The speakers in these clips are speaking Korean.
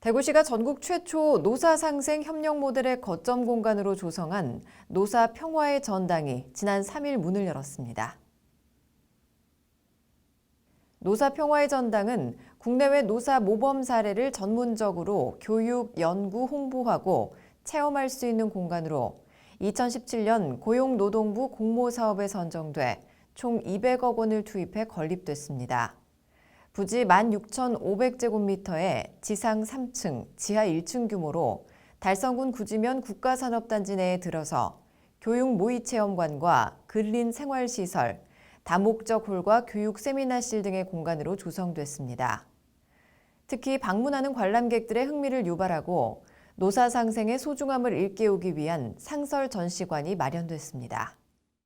대구시가 전국 최초 노사 상생 협력 모델의 거점 공간으로 조성한 노사 평화의 전당이 지난 3일 문을 열었습니다. 노사 평화의 전당은 국내외 노사 모범 사례를 전문적으로 교육, 연구, 홍보하고 체험할 수 있는 공간으로 2017년 고용노동부 공모사업에 선정돼 총 200억 원을 투입해 건립됐습니다. 부지 16,500제곱미터에 지상 3층, 지하 1층 규모로 달성군 구지면 국가산업단지 내에 들어서 교육 모의체험관과 근린 생활시설, 다목적 홀과 교육 세미나실 등의 공간으로 조성됐습니다. 특히 방문하는 관람객들의 흥미를 유발하고 노사 상생의 소중함을 일깨우기 위한 상설 전시관이 마련됐습니다.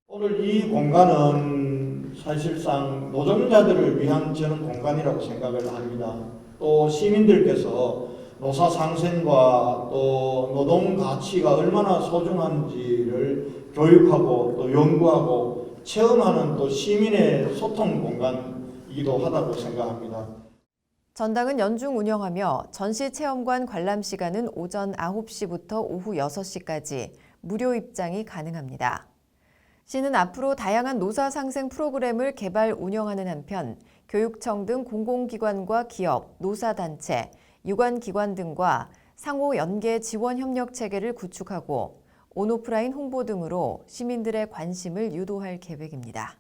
오늘 이 공간은 사실상 노동자들을 위한 저는 공간이라고 생각을 합니다. 또 시민들께서 노사 상생과 또 노동 가치가 얼마나 소중한지를 교육하고 또 연구하고 체험하는 또 시민의 소통 공간이기도 하다고 생각합니다. 전당은 연중 운영하며 전시 체험관 관람 시간은 오전 9시부터 오후 6시까지 무료 입장이 가능합니다. 시는 앞으로 다양한 노사 상생 프로그램을 개발 운영하는 한편 교육청 등 공공기관과 기업, 노사단체, 유관기관 등과 상호 연계 지원 협력 체계를 구축하고 온오프라인 홍보 등으로 시민들의 관심을 유도할 계획입니다.